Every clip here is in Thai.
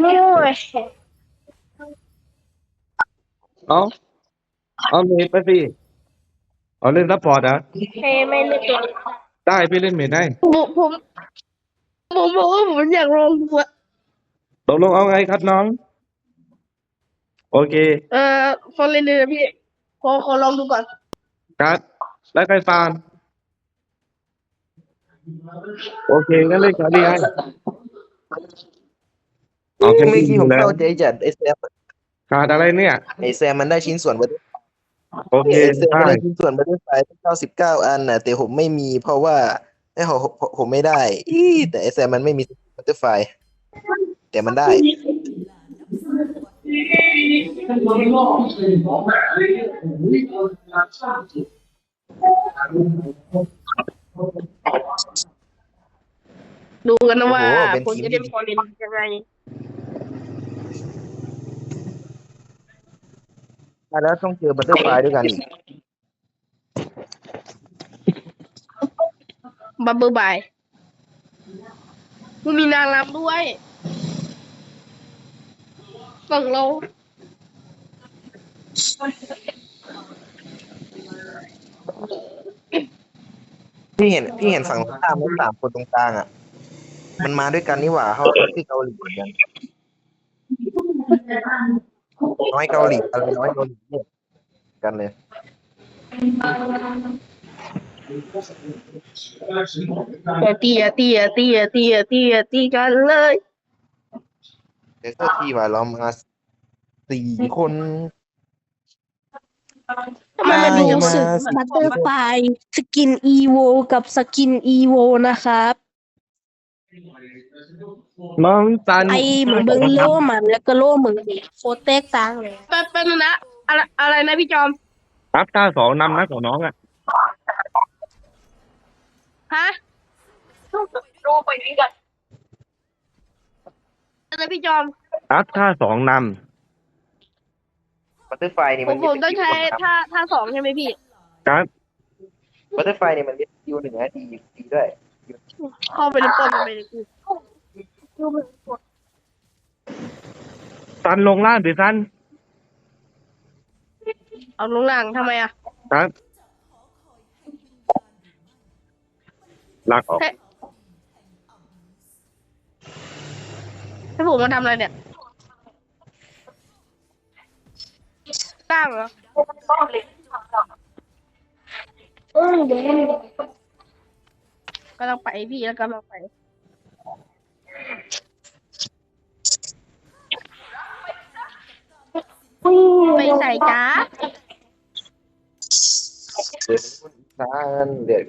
โอ้ยเอาเอาเมดไปสิเอาเล่นซัพพอร์ตอะใครไม่เล่นตัวได้พี่เล่นเมดได้ผมผมผมบอกว่าผมอยากลองดูอะตกลงเอาไงครับน้อง โอเค เอ่อฟอนเล่นเลยนะพี่ขอขอลองดูก่อนการ์ดแล้วใครฟาร์ม โอเคงั้นเล่นการ์ดดีให้เอาแค่เมื่อกี้ผมแล้วเข้าใจจัดไอแซมขาดอะไรเนี่ยไอแซมมันได้ชิ้นส่วนบัตเตอร์โอเคไอแซมมันได้ได้ชิ้นส่วนบัตเตอร์ไฟเก้าสิบเก้าอันน่ะแต่ผมไม่มีเพราะว่าไอยผมผมผมไม่ได้อีแต่ไอแซมมันไม่มีบัตเตอร์ไฟแต่มันได้ ดูกันนะว่าโอ้โหเป็นผมทีมจะเล่นฟอนเล่นยังไงแล้วต้องเจอบัตเตอร์ไฟด้วยกันอีกบับเบิลบายมันมีนางรำด้วยฝั่งเราพี่เห็นพี่เห็นฝั่งตรงข้ามแล้วสามคนตรงกลางอะ มันมาด้วยกันนี่หว่าเขาที่เกาหลีเหมือนกันน้อยเกาหลีอะไรน้อยเกาหลีเนี่ยกันเลยอย่าตีอย่าตีอย่าตีอย่าตีอย่าตีอย่าตีกันเลยเดี๋ยวเจ้าที่ว่าเรามาสี่คนทำไมมันดูรู้สึกมาบัตเตอร์ไฟสกินอีโวกับสกินอีโวนะครับ น้องซันไอเหมือนเบิงโล่มันแล้วก็โล่เหมือนโคตรแตกต่างเลยแป๊บแป๊บนึงนะอะไรอะไรนะพี่จอมอัพท่าสองนำนะของน้องอะฮะดูไปนี่กันอะไรพี่จอมอัพท่าสองนบัตเตอร์ไฟนี่ผมัมนผมต้องใช้ท่าท่าสองใช่ไหมพี่ำการ์ดบัตเตอร์ไฟนี่มันเรียกคิวหนึ่งนะดีดีด้วย เข้าไปในป้อมไปในกูซันลงล่างดิซันเอาลงล่างทำไมอะครับลากออกให้ให้ผมมาทำอะไรเนี่ยล่างเหรอ ก็ต้องไปพี่แล้วก็ต้องไป ไปใส่จ้าลานเดือด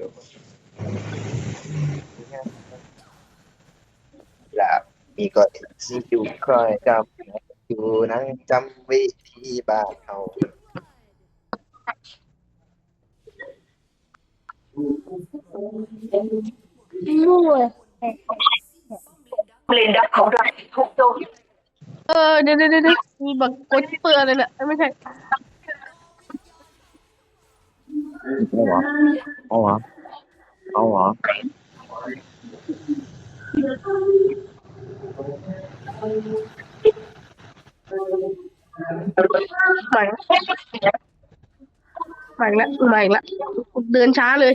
ลับมีก่อนมีอยู่คอยจำอยู่นั่งจำวิธีบ้านเขา เรนดับขออเดี๋ยวเดี๋ยวเดี๋ยวมีบักกดเปื้อนเลยเนี่ยไม่ใช่เอาวะเหรอเอาเหรอใหม่ใหม่ละใหม่ละเดินช้าเลย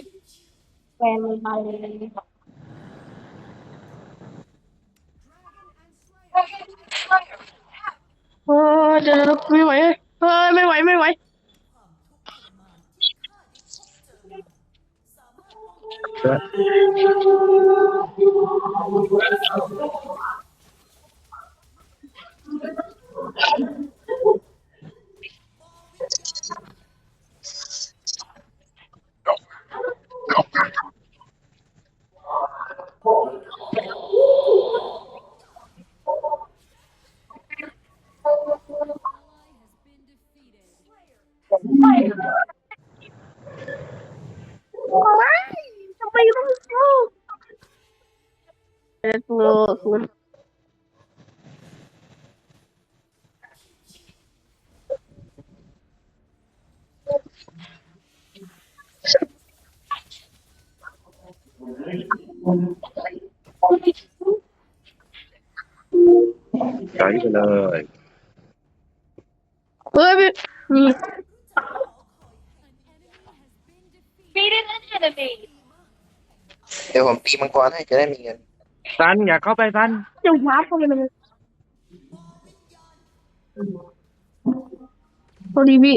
แฟนมาเลยโอ้ยเดี๋ยวเดี๋ยวไม่ไหวเฮ้ยเฮ้ยไม่ไหวไม่ไหว ใช้ไปเลยเฮ้ยมีเดี๋ยวผมปีมังกรให้จะได้มีเงินซันอย่าเข้าไปซันเดี๋ยวว้าเข้าไปเลยสวัสดีพี่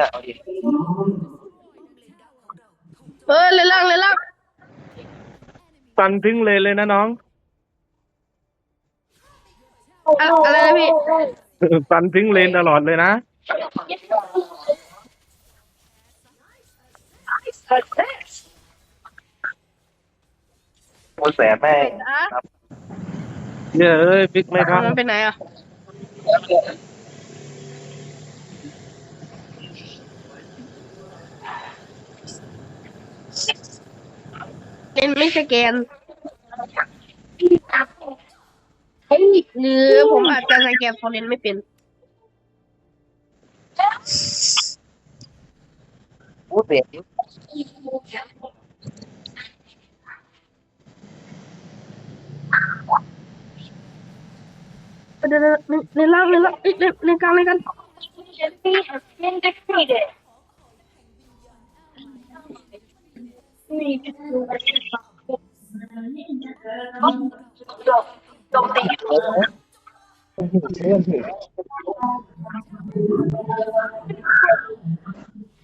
นี่ยนั่นแหละเอาดิเออเลยล่างเลยล่างซันทิ้งเลยเลยนะน้อง อะอะไรนะพี่ซันทิ้งเลนตลอดเลยนะ โอนแสนแม่ง อะเย้เอ้ยฟิกไม่เข้ามันไปไหนอะ เล่นไม่สแกนหรือผมอาจจะสแกนฟอร์เรนไม่เป็นโอ้เสียงเดี๋ยวๆในล่างในล่างเอ้ยในในกลางในกัน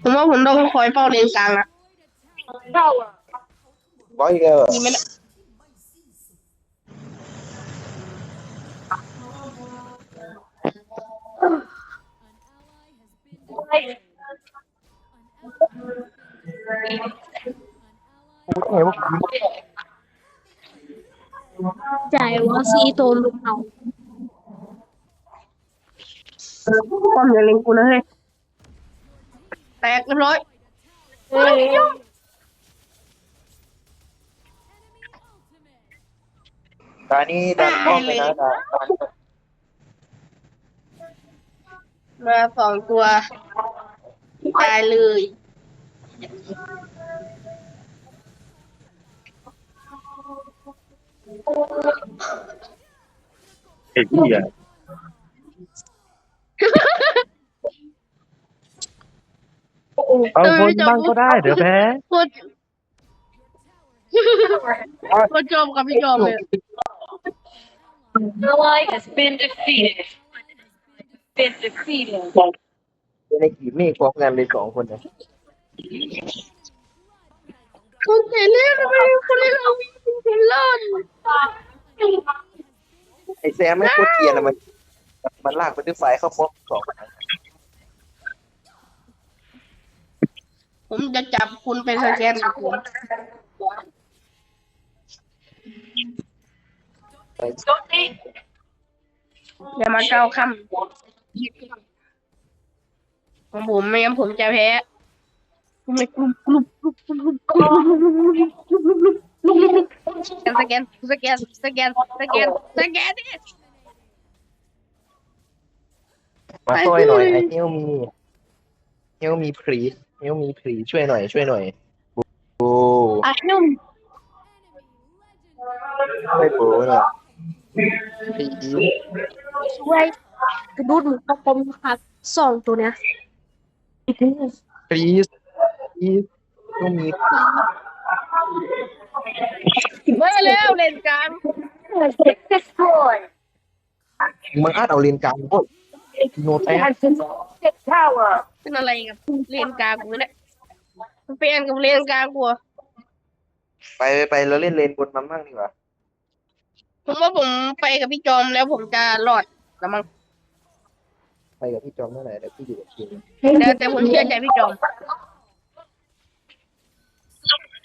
ผมว่าผมต้องคอยเฝ้าเลนกลางนะร้อยอีกแล้วเหรอยิงไม่ได้ไงวะใจว่าซีโตนลูกเอาความอย่าเล็งกูนะเฮ้ยแตกเรียบร้อยเฮ้ยตานี้ดันป้อมไปนะดาดานมาสองตัวตายเลย ไอ้เหี้ยเอาคนบ้างก็ได้ เดี๋ยวแพ้โคตรโคตรจมกับพี่จอมเลย ally has been defeated. Been defeated. ในกีบนี่พร้อมกันเลยสองคนนะ คนเทเล่ทำไมคนเล่นเอาวิ่งเทเลอร์ไอแซมไม่โคตรเกรียนอะมัน มันลากไปด้วยไฟเข้าป้อมสองคนนะผมจะจับคุณเป็นสแกนกับผมอย่ามาเก้าคำของผมไม่งั้นผมจะแพ้ ผมไม่กลุ่มกลุกลุกลุกลุกลุกลุกลุกลุกลุกลุ่มสแกนสแกนสแกนสแกนสแกนดิมาช่วยหน่อยไอเฮลมีเฮลมีพรีเฮลมีพรีช่วยหน่อยช่วยหน่อยโอ้อะนุ่มช่วยโบหน่อยพรีช่วยกระดูดมูกระปมค่ะสองตัวเนี้ยพ รีสพรีสเฮลมีพรีมาแล้วเล่นกลาง Destroyed. มึงอาจเอาเลนกลางพวกโนแต Has destroyed tower. เป็นอะไรกับเล่นกลางกูเนี่ยมันเป็นกับเล่นกลางกูอะไปไปไปเราเล่นเลนบนมันบ้างดีกว่าผมว่าผมไปกับพี่จอมแล้วผมจะรอดละมั้งไปกับพี่จอมเมื่อไหร่เดี๋ยวพี่อยู่กับทีมแต่แต่ผมเชื่อใจพี่จอม The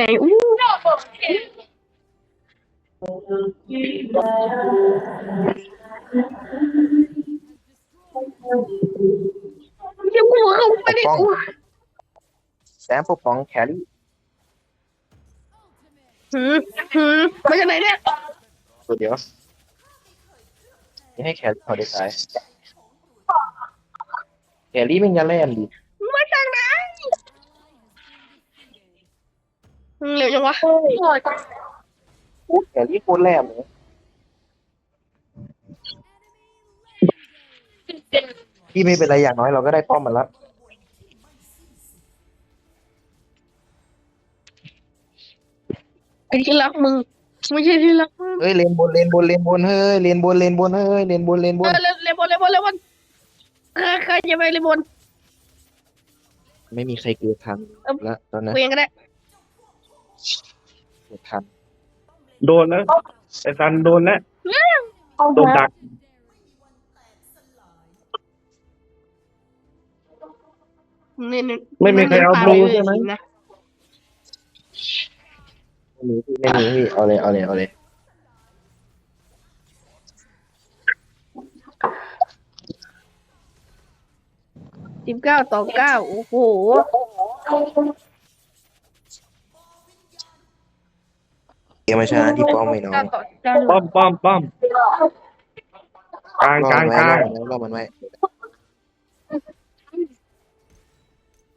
ไหนอู้ Double kill. เดี๋ยวกูเข้าไปดิอู้แซมปกป้องแครี่หืมหืมมาจากไหนเนี่ยตัวเดียวนี่ให้แครี่เขาได้ตายแครี่มันยันแล่นดิมาจากไหน เร็วจังวะแครี่โคตรแล่นเลยพี่ไม่เป็นไรอย่างน้อยเราก็ได้ป้อมมันละไอ้ที่รักมึงไม่ใช่ที่รักมึงเฮ้ยเลนบนเลนบนเลนบนเฮ้ยเลนบนเลนบนเฮ้ยเลนบนเลนบเอนอเร็วเร็วบอลเร็วบอลเร็วบอลใครใครจะไปเร็วบอลไม่มีใครเกิดทันแล้วตอนนั้นกูเองก็ได้เกิด ทันโดนแล้วไอ้ซันโดนแล้วโดนดักนี่นี่ไม่มีใครเอาบลูใช่ไหมนะไม่มีพี่ไม่มีพี่เอาเลยเอาเลยเอาเลยสิบเก้าต่อเก้าโอ้โห มมาชนะที่ป้อมไม่น้อเก้ายต่อเก้าป้อมป้อมป้อมกลางรกอลางมันกลางไว้รอมันไว้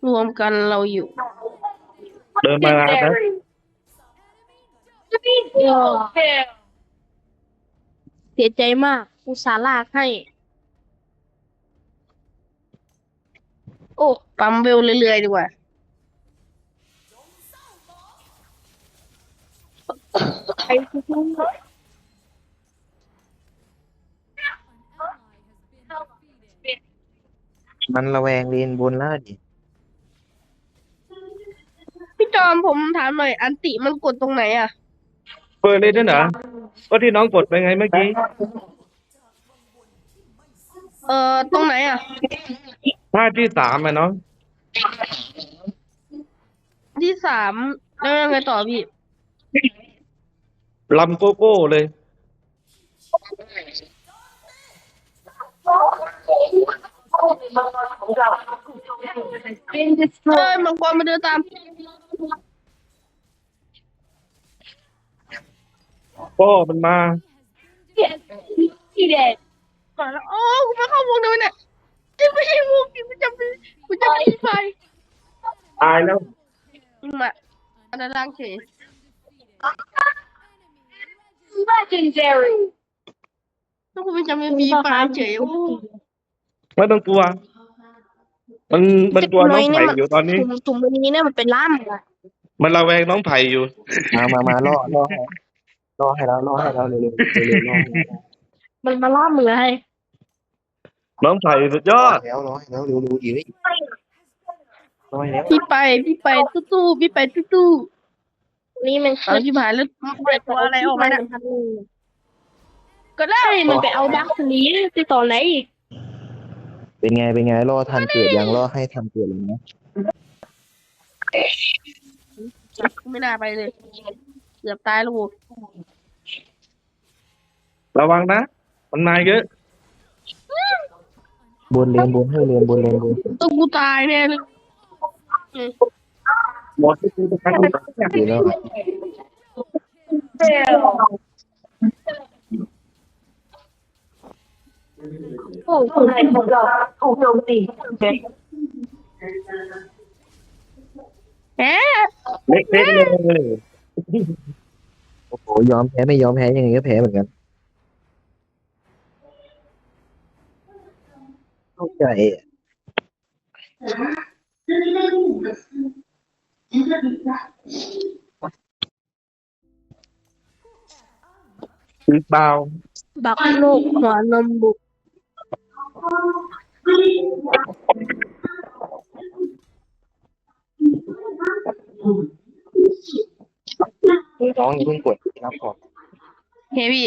รวมกันเราอยู่เดินมาแล้วนะ Double kill. เสียใจมากอุตส่าห์ลากให้ โอ้ ปั๊มเวลเรื่อยๆดีกว่า มันระแวงเลนบนล่าดิ พี่จอมผมถามหน่อย อันติมันกดตรงไหนอะ เปิดเลยด้วยเหรอก็ที่น้องกดไปไงเมื่อกี้ เอ่อ ตรงไหนอะ ท่าที่สามอะน้อง ที่สามแล้วยังไงต่อพี่ ลำโกโก้เลย Been เอ้ destroyed. ยมังกรมาเดินตาม พ่อมันมา Defeated. ก่อนแล้วโอ้กูไม่เข้าวงเดียวเนี่ยจะไม่ใช่วงกูจะไปกูจะไปไฟตายแล้วมาอันนั้นล่างเฉย Legendary. แล้วกูไม่จำเป็นมีไฟเฉยโอ้ไม่ต้องกลัว มันมันกลัวน้องไผ่อยู่ตอนนี้ถุงถุงนี้เนี่ยมันเป็นล่ามอะมันระแวงน้องไผ่อยู่ มามามาล่อล่อให้ล่อให้แล้วล่อให้แล้วเร็วๆเร็วๆล่อให้แล้วมันมาล่ามมือให้น้องไผ่สุดยล่ออดให้แล้วล่อให้แล้วเร็วๆอีกล่อให้แล้วพี่ไปพี่ไปตู้ๆพี่ไปตู้ๆ นี่มันเอาที่ผ่านแล้วเปิดตัวอะไรออกมาเนี่ยก็ได้มันไปเอาดักนี้ติดต่อไหนอีกเป็นไงเป็นไงล่อทันเกิดยังล่อให้ทันเกิดเลยนะกูไม่น่าไปเลยเกือบตายแล้วกูระวังนะ มันมาเยอะบนเลนบนให้เลนบนเลนบนต้องกูตายแน่เลย หมดที่กูจะทำเดี๋ยวแล้ว Kill. โอ้ผู้ให้ของเราถูกโจมตีแหมเล็กๆเลยโอ้โหยอมแพ้ไม่ยอมแพ้ยังไงก็แพ้เหมือนกันเข้าใจ bao baklukwa nombu น้องอย่าเพิ่งกดนะครับผม เฮบี